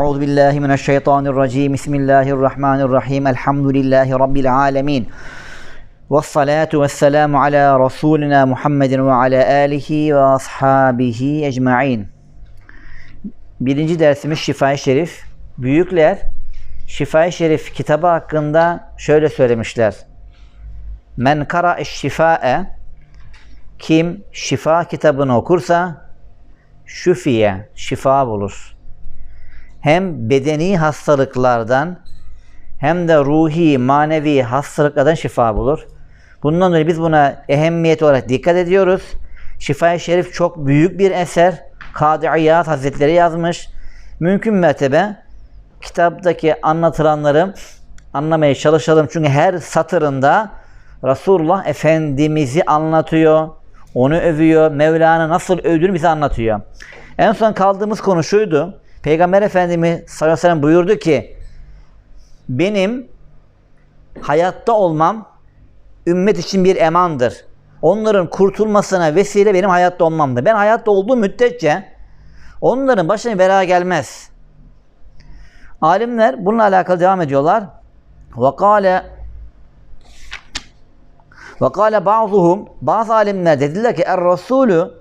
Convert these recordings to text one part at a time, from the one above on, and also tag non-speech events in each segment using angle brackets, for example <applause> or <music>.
أعوذ بالله من الشيطان الرجيم بسم الله الرحمن الرحيم الحمد لله رب العالمين والصلاة والسلام على رسولنا محمد وعلى آله وأصحابه أجمعين Birinci dersimiz Şifa-i Şerif. Büyükler Şifa-i Şerif kitabı hakkında şöyle söylemişler. Men kara şifa'e kim şifa kitabını okursa şüfiye, şifa bulur. Hem bedeni hastalıklardan hem de ruhi, manevi hastalıklardan şifa bulur. Bundan dolayı biz buna ehemmiyet olarak dikkat ediyoruz. Şifa-i Şerif çok büyük bir eser. Kadı İyad Hazretleri yazmış. Mümkün mertebe kitaptaki anlatılanları anlamaya çalışalım. Çünkü her satırında Resulullah Efendimiz'i anlatıyor. Onu övüyor. Mevlana nasıl övdüğünü bize anlatıyor. En son kaldığımız konu şuydu. Peygamber Efendimiz sallallahu aleyhi ve sellem buyurdu ki benim hayatta olmam ümmet için bir emandır. Onların kurtulmasına vesile benim hayatta olmamdır. Ben hayatta olduğum müddetçe onların başına bela gelmez. Alimler bununla alakalı devam ediyorlar. Vakale Vakale bazıhum bazı alimler dediler ki er rasulü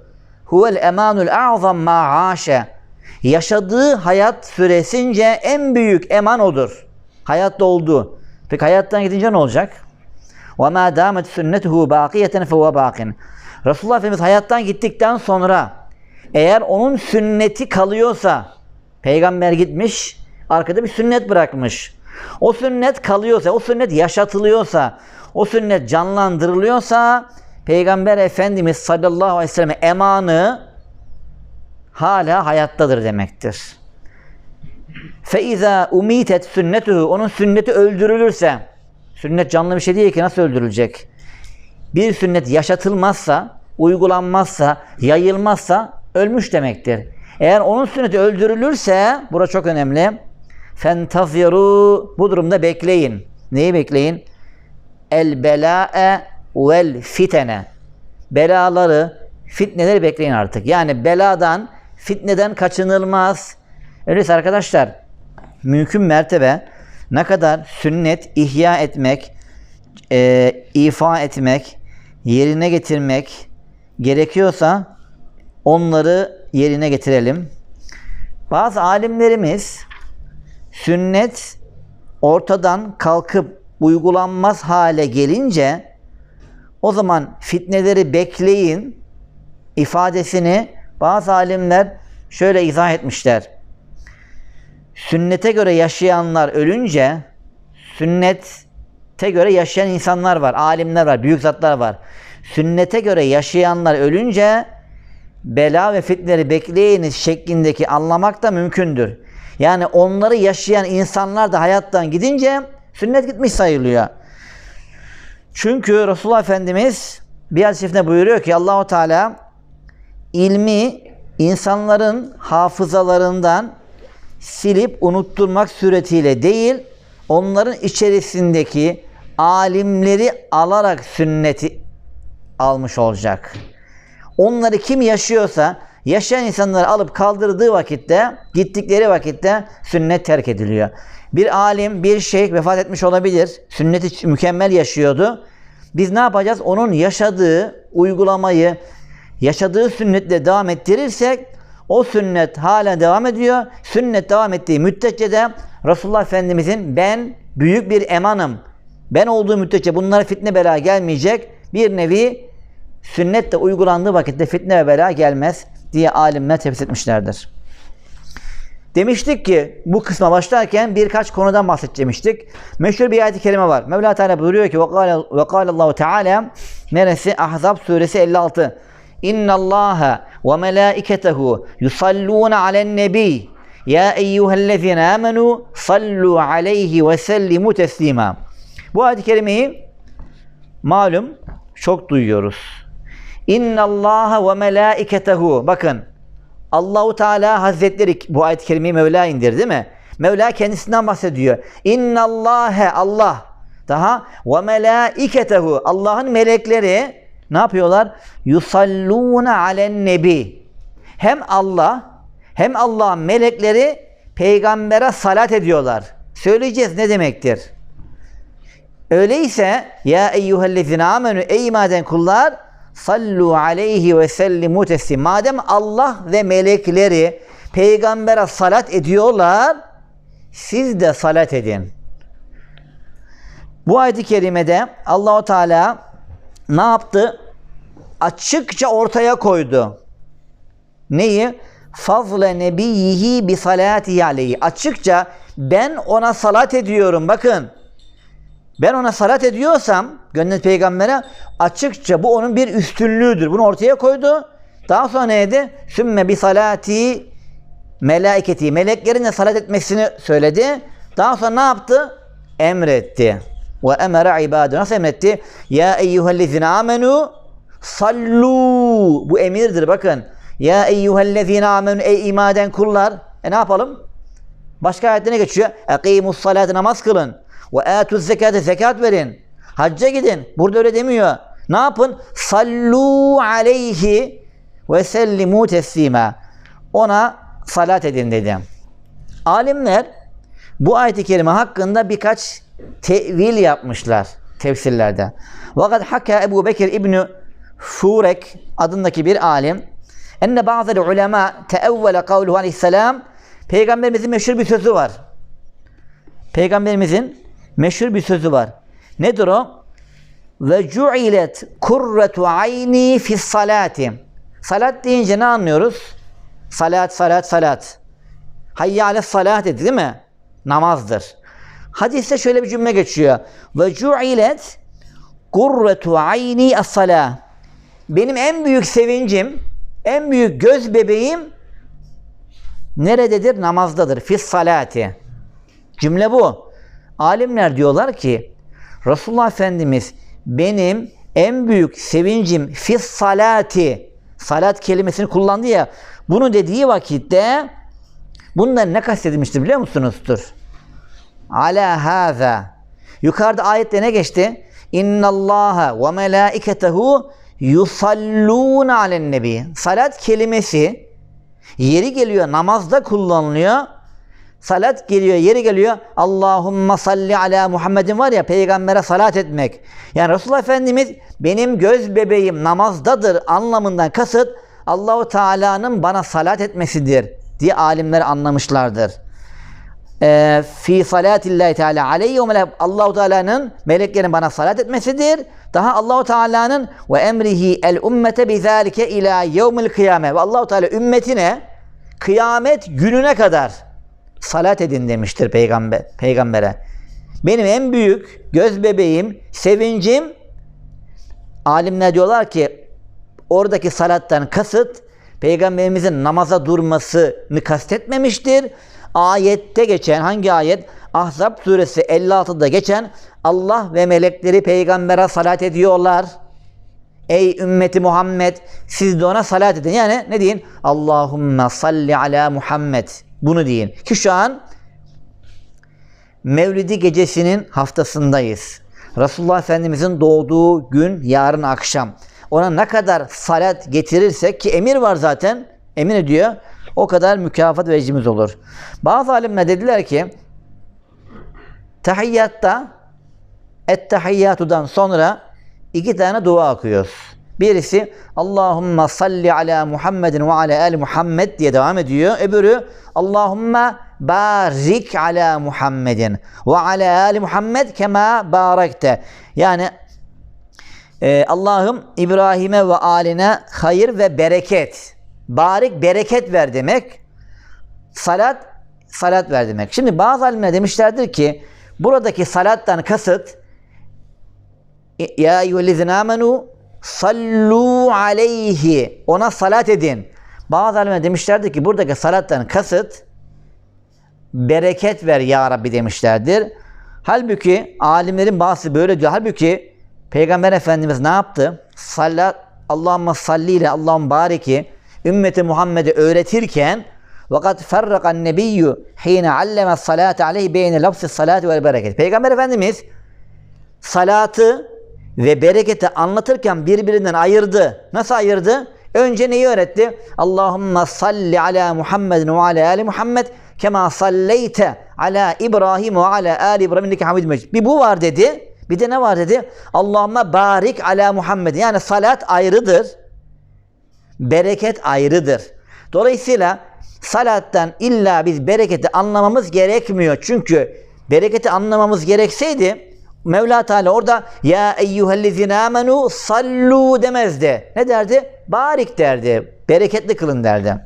huvel emanul a'zam ma aşe Yaşadığı hayat süresince en büyük eman odur. Hayatta olduğu. Peki hayattan gidince ne olacak? وَمَا دَامَتْ سُنَّتُهُ بَاقِيَةً فَهُوَ بَاقٍ Resulullah Efendimiz hayattan gittikten sonra eğer onun sünneti kalıyorsa peygamber gitmiş arkada bir sünnet bırakmış. O sünnet kalıyorsa, o sünnet yaşatılıyorsa, o sünnet canlandırılıyorsa Peygamber Efendimiz sallallahu aleyhi ve sellem emanı hala hayattadır demektir. فَاِذَا umitet sünnetuhu Onun sünneti öldürülürse Sünnet canlı bir şey değil ki nasıl öldürülecek? Bir sünnet yaşatılmazsa, uygulanmazsa, yayılmazsa ölmüş demektir. Eğer onun sünneti öldürülürse, bura çok önemli. Fentaziru bu durumda bekleyin. Neyi bekleyin? El bela'e vel fitene. Belaları, fitneleri bekleyin artık. Yani beladan, fitneden kaçınılmaz. Öyleyse arkadaşlar, mümkün mertebe ne kadar sünnet ihya etmek, e, ifa etmek, yerine getirmek gerekiyorsa onları yerine getirelim. Bazı alimlerimiz sünnet ortadan kalkıp uygulanmaz hale gelince o zaman fitneleri bekleyin ifadesini bazı alimler şöyle izah etmişler sünnete göre yaşayanlar ölünce sünnete göre yaşayan insanlar var, alimler var, büyük zatlar var. Sünnete göre yaşayanlar ölünce bela ve fitneleri bekleyiniz şeklindeki anlamak da mümkündür. Yani onları yaşayan insanlar da hayattan gidince sünnet gitmiş sayılıyor. Çünkü Resulullah Efendimiz bir hadis buyuruyor ki Allahu Teala ilmi insanların hafızalarından silip unutturmak suretiyle değil, onların içerisindeki alimleri alarak sünneti almış olacak. Onları kim yaşıyorsa, yaşayan insanları alıp kaldırdığı vakitte, gittikleri vakitte sünnet terk ediliyor. Bir alim, bir şeyh vefat etmiş olabilir. Sünneti mükemmel yaşıyordu. Biz ne yapacağız? Onun yaşadığı uygulamayı, yaşadığı sünnetle devam ettirirsek o sünnet hala devam ediyor. Sünnet devam ettiği müddetçe de Resulullah Efendimizin ben büyük bir emanım. Ben olduğu müddetçe bunlara fitne bela gelmeyecek. Bir nevi sünnet de uygulandığı vakitte fitne ve bela gelmez diye alimler tefsir etmişlerdir. Demiştik ki bu kısma başlarken birkaç konudan bahsedeceğimiştik. Meşhur bir ayet-i kerime var. Mevla Teala buyuruyor ki ve Allahu Teala neresi? Ahzab suresi 56. İnna Allaha ve melaiketehu yusallun alen nebi. Ya eyyühellezine amenu sallu aleyhi ve sellimu teslima. Bu ayet-i kerimeyi malum çok duyuyoruz. İnna Allaha ve melaiketehu. Bakın Allahu Teala Hazretleri bu ayet-i kerimeyi Mevla indir değil mi? Mevla kendisinden bahsediyor. İnna Allahe Allah daha ve melaiketehu Allah'ın melekleri ne yapıyorlar? Yusalluna alen nebi. Hem Allah hem Allah'ın melekleri peygambere salat ediyorlar. Söyleyeceğiz ne demektir? Öyleyse ya eyyühellezine amenü ey iman kullar sallu aleyhi ve sellimu teslim. Madem Allah ve melekleri peygambere salat ediyorlar siz de salat edin. Bu ayet-i kerimede Allahu Teala ne yaptı? Açıkça ortaya koydu. Neyi? Fazle nebiyyihi bi salati aleyhi. Açıkça ben ona salat ediyorum. Bakın. Ben ona salat ediyorsam gönderdiği peygambere açıkça bu onun bir üstünlüğüdür. Bunu ortaya koydu. Daha sonra neydi? Sümme bi salati melaiketi. Meleklerin de salat etmesini söyledi. Daha sonra ne yaptı? Emretti. Ve emere ibadı. Nasıl emretti? Ya eyyühellezine amenu sallu. Bu emirdir bakın. Ya eyyühellezine amenu ey imaden kullar. E ne yapalım? Başka ayette ne geçiyor? Ekimus salatı namaz kılın. Ve atuz zekatı zekat verin. Hacca gidin. Burada öyle demiyor. Ne yapın? Sallu aleyhi ve sellimu teslima. Ona salat edin dedi. Alimler bu ayet-i kerime hakkında birkaç tevil yapmışlar tefsirlerde. Vakat hakka Ebu Bekir İbni Furek adındaki bir alim enne bazı ulema teevvele kavluhu aleyhisselam Peygamberimizin meşhur bir sözü var. Peygamberimizin meşhur bir sözü var. Nedir o? Ve cu'ilet kurretu ayni fi salati. Salat deyince ne anlıyoruz? Salat, salat, salat. Hayya ale salat dedi değil mi? Namazdır. Hadiste şöyle bir cümle geçiyor. Ve cu'ilet kurretu ayni as-salah. Benim en büyük sevincim, en büyük göz bebeğim nerededir? Namazdadır. Fis salati. Cümle bu. Alimler diyorlar ki Resulullah Efendimiz benim en büyük sevincim fis salati salat kelimesini kullandı ya bunu dediği vakitte bundan ne kastedilmiştir biliyor musunuzdur? Ala haza yukarıda ayette ne geçti? İnnallaha ve melaiketehu yusalluna alen nebi. Salat kelimesi yeri geliyor namazda kullanılıyor. Salat geliyor, yeri geliyor. Allahumma salli ala Muhammedin var ya peygambere salat etmek. Yani Resulullah Efendimiz benim göz bebeğim namazdadır anlamından kasıt Allahu Teala'nın bana salat etmesidir diye alimler anlamışlardır. Ee, fi salatillahi teala aleyhi ve Allahu Teala'nın meleklerin bana salat etmesidir. Daha Allahu Teala'nın ve emrihi el ummete bizalike ila yevmil kıyame ve Allahu Teala ümmetine kıyamet gününe kadar salat edin demiştir peygamber peygambere. Benim en büyük göz bebeğim, sevincim alimler diyorlar ki oradaki salattan kasıt peygamberimizin namaza durmasını kastetmemiştir. Ayette geçen hangi ayet? Ahzab suresi 56'da geçen Allah ve melekleri peygambere salat ediyorlar. Ey ümmeti Muhammed siz de ona salat edin. Yani ne deyin? Allahümme salli ala Muhammed. Bunu deyin. Ki şu an Mevlidi gecesinin haftasındayız. Resulullah Efendimizin doğduğu gün yarın akşam. Ona ne kadar salat getirirsek ki emir var zaten. Emin ediyor. O kadar mükafat vecimiz olur. Bazı alimler dediler ki tahiyyatta ettehiyyatudan sonra iki tane dua okuyoruz. Birisi Allahümme salli ala Muhammedin ve ala ali Muhammed diye devam ediyor. Öbürü Allahümme barik ala Muhammedin ve ala ali Muhammed kema barakte. Yani e, Allah'ım İbrahim'e ve aline hayır ve bereket. Barik bereket ver demek. Salat salat ver demek. Şimdi bazı alimler demişlerdir ki buradaki salattan kasıt ya eyyühellezine amenu sallu aleyhi ona salat edin. Bazı alimler demişlerdir ki buradaki salattan kasıt bereket ver ya Rabbi demişlerdir. Halbuki alimlerin bazısı böyle diyor. Halbuki Peygamber Efendimiz ne yaptı? Salat Allahümme salli ile Allahümme bariki ümmeti Muhammed'e öğretirken vakat ferrakan nebiyyü hine alleme salate aleyhi beyne lafzı salati ve bereket. Peygamber Efendimiz salatı ve bereketi anlatırken birbirinden ayırdı. Nasıl ayırdı? Önce neyi öğretti? Allahümme salli ala Muhammedin ve ala ali Muhammed kema salleyte ala İbrahim ve ala ali İbrahim inneke hamidun mecid. Bir bu var dedi. Bir de ne var dedi? Allahümme barik ala Muhammed. Yani salat ayrıdır. Bereket ayrıdır. Dolayısıyla salattan illa biz bereketi anlamamız gerekmiyor. Çünkü bereketi anlamamız gerekseydi Mevla Teala orada ya eyyühellezine amenu sallu demezdi. Ne derdi? Barik derdi. Bereketli kılın derdi.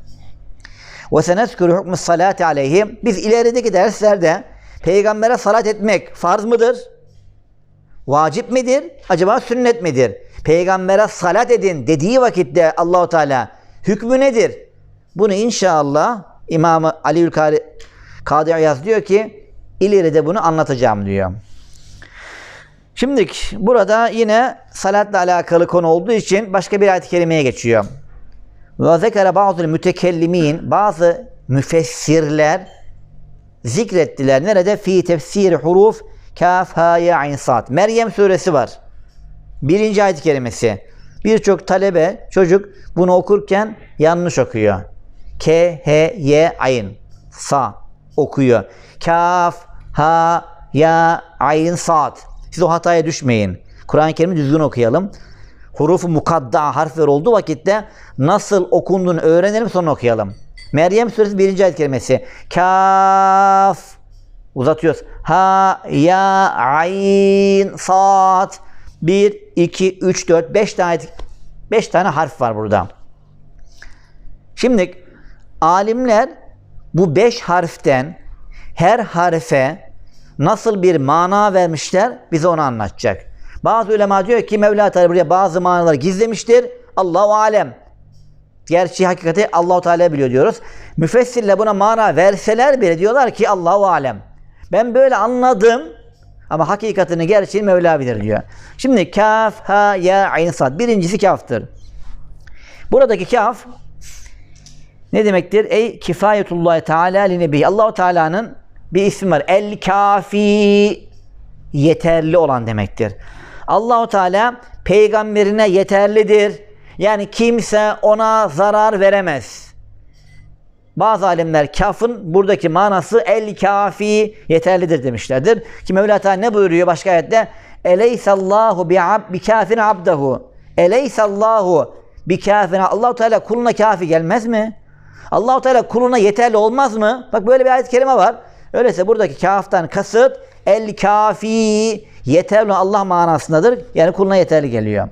Ve seneskürü hükmü salati aleyhi. Biz ilerideki derslerde peygambere salat etmek farz mıdır? Vacip midir? Acaba sünnet midir? Peygambere salat edin dediği vakitte Allahu Teala hükmü nedir? Bunu inşallah İmam Ali Ülkari Kadı İyaz diyor ki ileride bunu anlatacağım diyor. Şimdi burada yine salatla alakalı konu olduğu için başka bir ayet-i kerimeye geçiyor. Ve zekere bazı mütekellimin bazı müfessirler zikrettiler. Nerede? Fi tefsiri huruf kaf ha ya ayn. Meryem suresi var. Birinci ayet-i kerimesi. Birçok talebe, çocuk bunu okurken yanlış okuyor. K, H, Y, ayn. Sa okuyor. Kaf, ha, ya, ayn, sad. Siz o hataya düşmeyin. Kur'an-ı Kerim'i düzgün okuyalım. Hurufu mukadda harfler olduğu vakitte nasıl okunduğunu öğrenelim sonra okuyalım. Meryem suresi 1. ayet kelimesi. Kaf uzatıyoruz. Ha, ya, ayn, sad. 1, 2, 3, 4, 5 tane 5 tane harf var burada. Şimdi alimler bu 5 harften her harfe nasıl bir mana vermişler bize onu anlatacak. Bazı ulema diyor ki Mevla Teala buraya bazı manaları gizlemiştir. Allahu alem. Gerçi hakikati Allahu Teala biliyor diyoruz. Müfessirle buna mana verseler bile diyorlar ki Allahu alem. Ben böyle anladım ama hakikatini gerçeğini Mevla bilir diyor. Şimdi kaf, ha, ya, ayn, sad. Birincisi kaftır. Buradaki kaf ne demektir? Ey kifayetullah Teala li nebi. Allahu Teala'nın bir ismi var. El kafi yeterli olan demektir. Allahu Teala peygamberine yeterlidir. Yani kimse ona zarar veremez. Bazı alimler kafın buradaki manası el kafi yeterlidir demişlerdir. Ki Mevla Teala ne buyuruyor başka ayette? Eleysallahu bi ab bi kafin abdehu. Eleysallahu bi kafin Allahu Teala kuluna kafi gelmez mi? Allahu Teala kuluna yeterli olmaz mı? Bak böyle bir ayet kelime var. Öyleyse buradaki kaftan kasıt el kafi yeterli Allah manasındadır. Yani kuluna yeterli geliyor.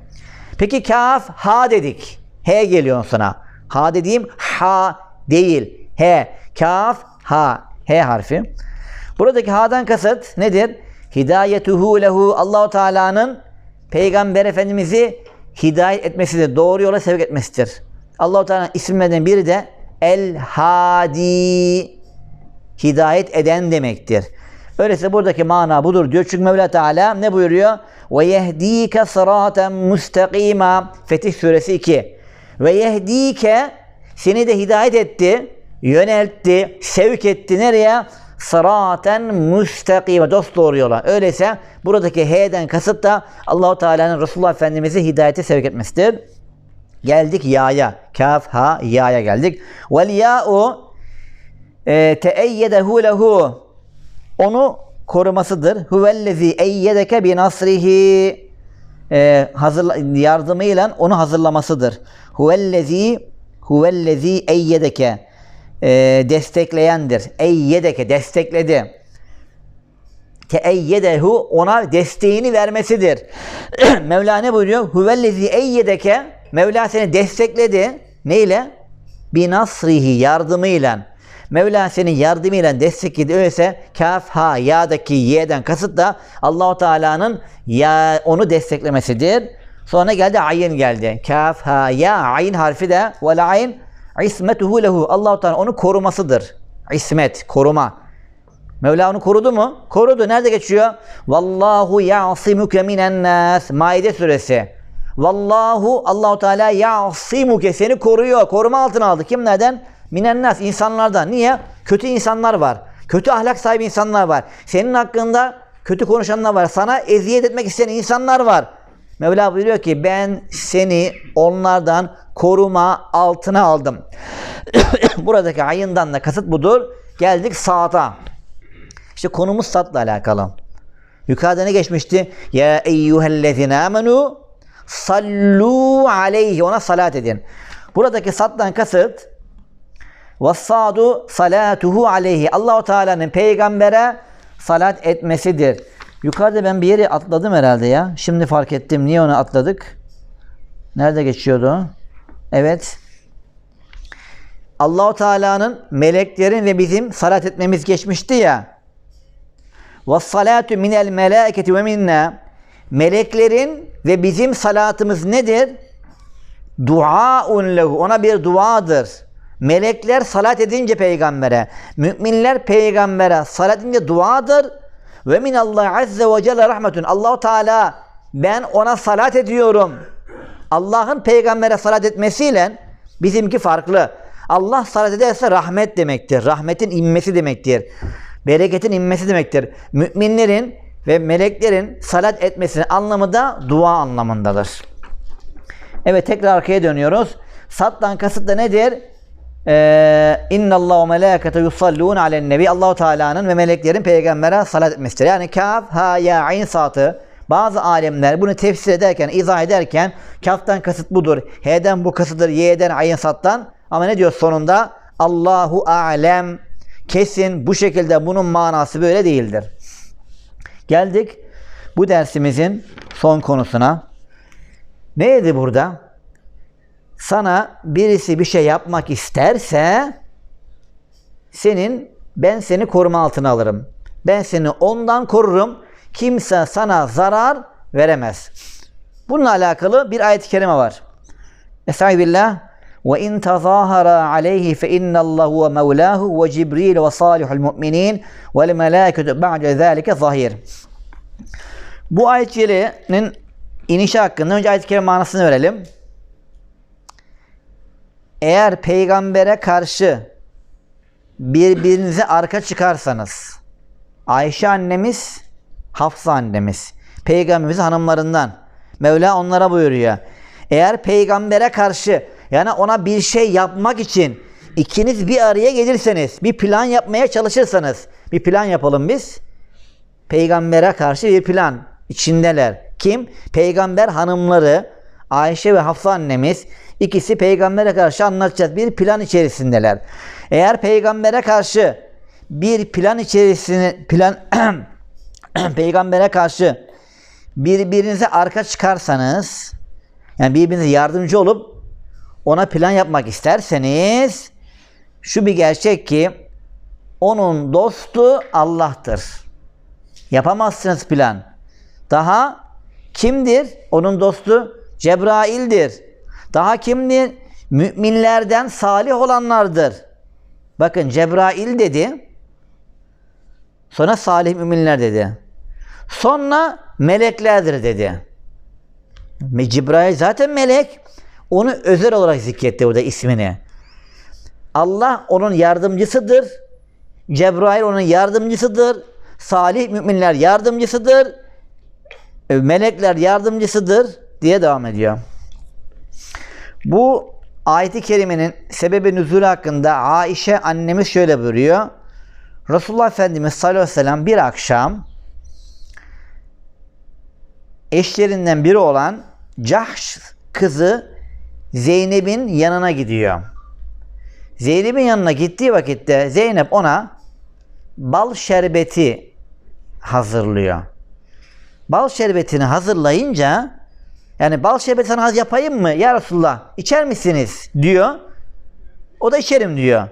Peki kaf ha dedik. He geliyor sonra. Ha dediğim ha değil. He. Kaf ha. He harfi. Buradaki ha'dan kasıt nedir? Hidayetuhu lehu Allahu Teala'nın Peygamber Efendimiz'i hidayet etmesidir. Doğru yola sevk etmesidir. Allahu Teala'nın isimlerinden biri de El Hadi hidayet eden demektir. Öyleyse buradaki mana budur diyor. Çünkü Mevla Teala ne buyuruyor? Ve yehdike sıraten mustakima. Fetih suresi 2. Ve yehdike seni de hidayet etti, yöneltti, sevk etti nereye? Sıraten mustakima. Dost doğru yola. Öyleyse buradaki H'den kasıt da Allahu Teala'nın Resulullah Efendimiz'i hidayete sevk etmesidir. Geldik ya'ya. Kaf, ha, ya'ya geldik. Vel ya'u e, teeyyedehu lehu onu korumasıdır. Huvellezi eyyedeke bi nasrihi e, hazırla, yardımıyla onu hazırlamasıdır. Huvellezi huvellezi eyyedeke e, destekleyendir. Eyyedeke destekledi. Teeyyedehu ona desteğini vermesidir. <clears throat> Mevla ne buyuruyor? Huvellezi eyyedeke Mevla seni destekledi. Neyle? Bi nasrihi yardımıyla. Mevla senin yardımıyla destekledi. Öyleyse kaf ha ya'daki y'den kasıt da Allahu Teala'nın ya onu desteklemesidir. Sonra geldi ayin geldi. Kaf ha ya ayin harfi de vel ayin ismetuhu lehu. Allahu Teala onu korumasıdır. İsmet, koruma. Mevla onu korudu mu? Korudu. Nerede geçiyor? Vallahu ya'simuke minen nas. Maide suresi. Vallahu Allahu Teala ya'simuke seni koruyor. Koruma altına aldı. Kimlerden? Minen nas insanlardan. Niye? Kötü insanlar var. Kötü ahlak sahibi insanlar var. Senin hakkında kötü konuşanlar var. Sana eziyet etmek isteyen insanlar var. Mevla buyuruyor ki ben seni onlardan koruma altına aldım. <coughs> Buradaki ayından da kasıt budur. Geldik saata. İşte konumuz satla alakalı. Yukarıda ne geçmişti? Ya eyyühellezine amenu sallu aleyhi. Ona salat edin. Buradaki sattan kasıt Vassadu salatuhu aleyhi. Allahu Teala'nın peygambere salat etmesidir. Yukarıda ben bir yeri atladım herhalde ya. Şimdi fark ettim. Niye onu atladık? Nerede geçiyordu? Evet. Allahu Teala'nın meleklerin ve bizim salat etmemiz geçmişti ya. Ve salatu minel meleketi ve minna. Meleklerin ve bizim salatımız nedir? Duaun lehu. Ona bir duadır. Melekler salat edince peygambere, müminler peygambere salat edince duadır. Ve min Allah azze ve celle rahmetun. Allahu Teala ben ona salat ediyorum. Allah'ın peygambere salat etmesiyle bizimki farklı. Allah salat ederse rahmet demektir. Rahmetin inmesi demektir. Bereketin inmesi demektir. Müminlerin ve meleklerin salat etmesinin anlamı da dua anlamındadır. Evet tekrar arkaya dönüyoruz. Sattan kasıt da nedir? Ee, İnna Allah ve melekete yusallun alen nebi. Allahu Teala'nın ve meleklerin peygambere salat etmesidir. Yani kaf, ha, ya, ayn satı. Bazı alemler bunu tefsir ederken, izah ederken kaftan kasıt budur. H'den bu kasıdır, y'den ayn sattan. Ama ne diyor sonunda? Allahu alem. Kesin bu şekilde bunun manası böyle değildir. Geldik bu dersimizin son konusuna. Neydi burada? Sana birisi bir şey yapmak isterse senin ben seni koruma altına alırım. Ben seni ondan korurum. Kimse sana zarar veremez. Bununla alakalı bir ayet-i kerime var. Estağfirullah. Ve in tazahara aleyhi fe innallahu ve mevlahu ve cibril ve salihul mu'minin ve melâketu ba'de zâlike zahir. Bu ayet-i inişi hakkında önce ayet-i kerime manasını verelim. Eğer peygambere karşı birbirinize arka çıkarsanız Ayşe annemiz, Hafsa annemiz, peygamberimiz hanımlarından Mevla onlara buyuruyor. Eğer peygambere karşı yani ona bir şey yapmak için ikiniz bir araya gelirseniz, bir plan yapmaya çalışırsanız, bir plan yapalım biz. Peygambere karşı bir plan içindeler. Kim? Peygamber hanımları Ayşe ve Hafsa annemiz ikisi peygambere karşı anlatacağız. Bir plan içerisindeler. Eğer peygambere karşı bir plan içerisinde plan <clears throat> peygambere karşı birbirinize arka çıkarsanız yani birbirinize yardımcı olup ona plan yapmak isterseniz şu bir gerçek ki onun dostu Allah'tır. Yapamazsınız plan. Daha kimdir? Onun dostu Cebrail'dir. Daha kimdir? Müminlerden salih olanlardır. Bakın Cebrail dedi. Sonra salih müminler dedi. Sonra meleklerdir dedi. Cebrail zaten melek. Onu özel olarak zikretti burada ismini. Allah onun yardımcısıdır. Cebrail onun yardımcısıdır. Salih müminler yardımcısıdır. Melekler yardımcısıdır diye devam ediyor. Bu ayeti kerimenin sebebi nüzulü hakkında Aişe annemiz şöyle buyuruyor. Resulullah Efendimiz sallallahu aleyhi ve sellem bir akşam eşlerinden biri olan Cahş kızı Zeynep'in yanına gidiyor. Zeynep'in yanına gittiği vakitte Zeynep ona bal şerbeti hazırlıyor. Bal şerbetini hazırlayınca yani bal şerbeti az yapayım mı ya Resulullah içer misiniz diyor. O da içerim diyor.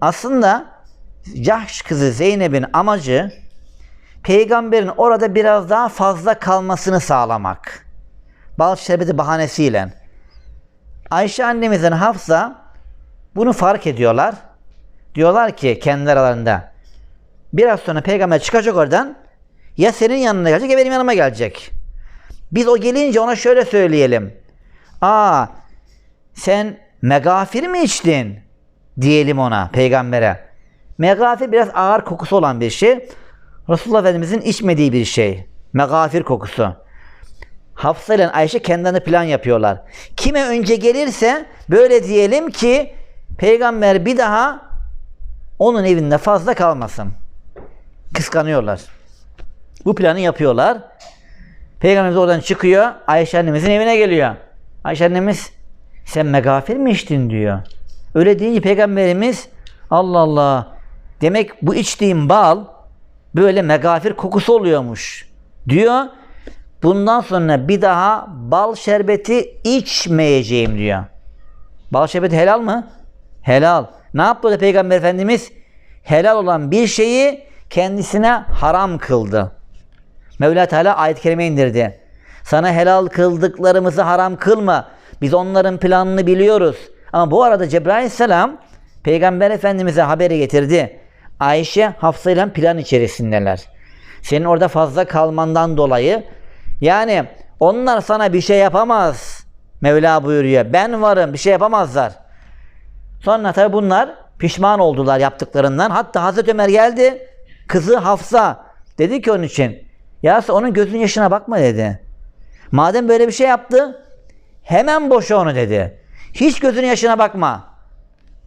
Aslında Cahş kızı Zeynep'in amacı peygamberin orada biraz daha fazla kalmasını sağlamak. Bal şerbeti bahanesiyle. Ayşe annemizin Hafsa bunu fark ediyorlar. Diyorlar ki kendi aralarında biraz sonra peygamber çıkacak oradan ya senin yanına gelecek ya benim yanıma gelecek. Biz o gelince ona şöyle söyleyelim. Aa sen megafir mi içtin? Diyelim ona peygambere. Megafir biraz ağır kokusu olan bir şey. Resulullah Efendimizin içmediği bir şey. Megafir kokusu. Hafsa ile Ayşe kendilerine plan yapıyorlar. Kime önce gelirse böyle diyelim ki peygamber bir daha onun evinde fazla kalmasın. Kıskanıyorlar. Bu planı yapıyorlar. Peygamberimiz oradan çıkıyor. Ayşe annemizin evine geliyor. Ayşe annemiz sen megafir mi içtin diyor. Öyle deyince peygamberimiz Allah Allah demek bu içtiğim bal böyle megafir kokusu oluyormuş diyor. Bundan sonra bir daha bal şerbeti içmeyeceğim diyor. Bal şerbeti helal mı? Helal. Ne yaptı Peygamber Efendimiz? Helal olan bir şeyi kendisine haram kıldı. Mevla Teala ayet-i kerime indirdi. Sana helal kıldıklarımızı haram kılma. Biz onların planını biliyoruz. Ama bu arada Cebrail Aleyhisselam Peygamber Efendimiz'e haberi getirdi. Ayşe Hafsa ile plan içerisindeler. Senin orada fazla kalmandan dolayı yani onlar sana bir şey yapamaz. Mevla buyuruyor. Ben varım bir şey yapamazlar. Sonra tabi bunlar pişman oldular yaptıklarından. Hatta Hazreti Ömer geldi. Kızı Hafsa dedi ki onun için. Ya onun gözünün yaşına bakma dedi. Madem böyle bir şey yaptı hemen boşa onu dedi. Hiç gözünün yaşına bakma.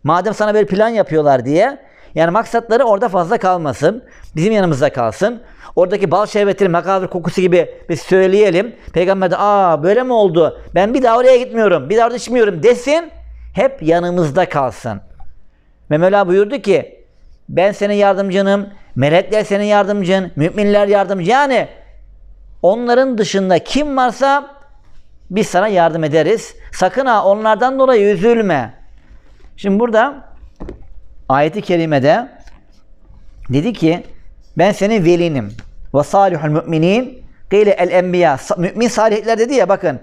Madem sana böyle plan yapıyorlar diye. Yani maksatları orada fazla kalmasın. Bizim yanımızda kalsın. Oradaki bal şerbetinin makavir kokusu gibi biz söyleyelim. Peygamber de aa böyle mi oldu? Ben bir daha oraya gitmiyorum. Bir daha orada içmiyorum desin. Hep yanımızda kalsın. Ve Mevla buyurdu ki ben senin yardımcınım. Melekler senin yardımcın. Müminler yardımcı. Yani onların dışında kim varsa biz sana yardım ederiz. Sakın ha onlardan dolayı üzülme. Şimdi burada ayeti kerimede dedi ki ben senin velinim. Ve salihul müminin Kıyle el enbiya. Mümin salihler dedi ya bakın.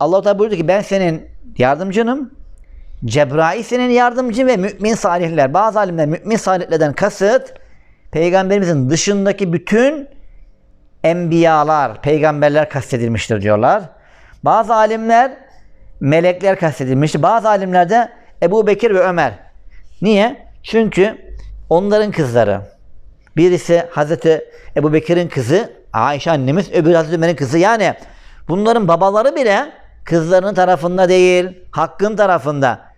Allah Teala buyurdu ki ben senin yardımcınım. Cebrail senin yardımcın ve mümin salihler. Bazı alimler mümin salihlerden kasıt peygamberimizin dışındaki bütün enbiyalar, peygamberler kastedilmiştir diyorlar. Bazı alimler melekler kastedilmiştir. Bazı alimler de Ebu Bekir ve Ömer. Niye? Çünkü onların kızları. Birisi Hazreti Ebu Bekir'in kızı, Ayşe annemiz, öbürü Hazreti Ömer'in kızı. Yani bunların babaları bile kızlarının tarafında değil, hakkın tarafında.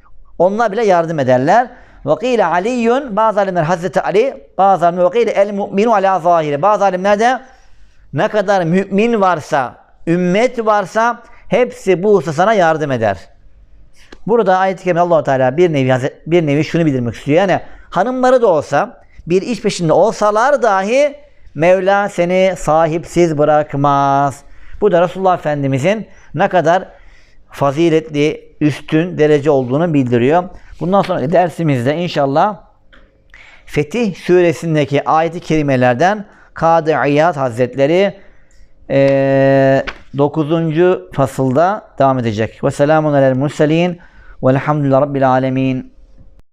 Onlar bile yardım ederler. Vakile Aliyyun, bazı alimler Hazreti Ali, bazı alimler vakile el mu'minu ala zahiri. Bazı alimler de ne kadar mümin varsa, ümmet varsa hepsi bu hususa yardım eder. Burada ayet-i kerime allah Teala bir nevi, bir nevi şunu bildirmek istiyor. Yani hanımları da olsa, bir iş peşinde olsalar dahi Mevla seni sahipsiz bırakmaz. Bu da Resulullah Efendimizin ne kadar faziletli, üstün derece olduğunu bildiriyor. Bundan sonra dersimizde inşallah Fetih suresindeki ayet-i kerimelerden Kadı İyad Hazretleri 9. fasılda devam edecek. Ve selamun alel murselin velhamdülillahi rabbil alemin.